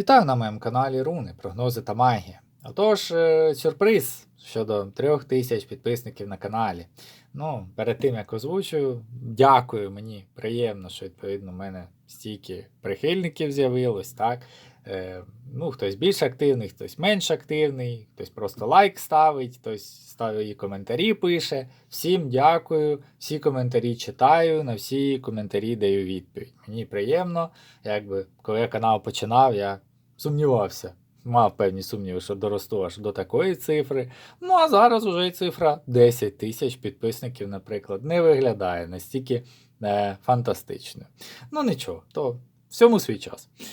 Вітаю на моєму каналі Руни, прогнози та магія. Отож, е, сюрприз щодо трьох тисяч підписників на каналі. Ну, перед тим як озвучую, дякую, мені приємно, що відповідно в мене стільки прихильників з'явилось, так. Е, ну, хтось більш активний, хтось менш активний, хтось просто лайк ставить, хтось ставить і коментарі пише. Всім дякую, всі коментарі читаю, на всі коментарі даю відповідь. Мені приємно, якби коли я канал починав, я сумнівався. Мав певні сумніви, що доросту аж до такої цифри. Ну а зараз уже і цифра 10 тисяч підписників, наприклад, не виглядає настільки е, фантастично. Ну нічого, то всьому свій час. Е,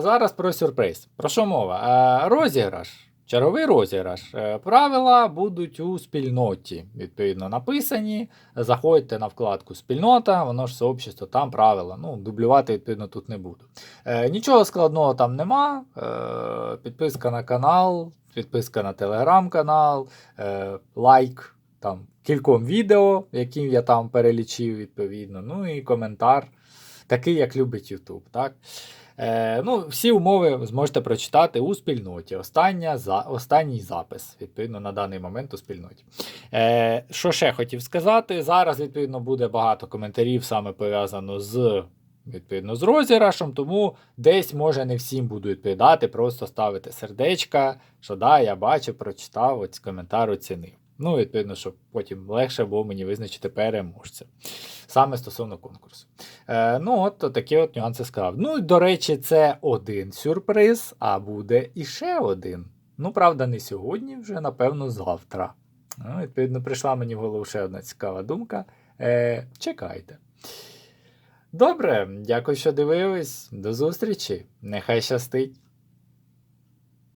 зараз про сюрприз. Про що мова? Е, розіграш. Черговий розіграш. Е, Правила будуть у спільноті, відповідно, написані. Заходьте на вкладку спільнота, воно ж сообщество, там правила. Ну, дублювати, відповідно, тут не буду. Е, нічого складного там нема. Е, підписка на канал, підписка на телеграм-канал, лайк там кільком відео, які я там перелічив, відповідно. Ну і коментар, такий, як любить YouTube. Так? Е, ну, всі умови зможете прочитати у спільноті. Остання, за, останній запис, відповідно, на даний момент у спільноті. Е, що ще хотів сказати? Зараз, відповідно, буде багато коментарів саме пов'язано з. Відповідно, з розіграшем, тому десь може не всім буду відповідати, просто ставити сердечка, що да, я бачив, прочитав, ось коментар оцінив. Ну, відповідно, щоб потім легше було мені визначити переможця. Саме стосовно конкурсу. Е, ну, от такі от нюанси сказав. Ну, до речі, це один сюрприз, а буде іще один. Ну, правда, не сьогодні, вже, напевно, завтра. Ну, відповідно, прийшла мені в голову ще одна цікава думка. Е, чекайте. Добре, дякую, що дивились. До зустрічі. Нехай щастить.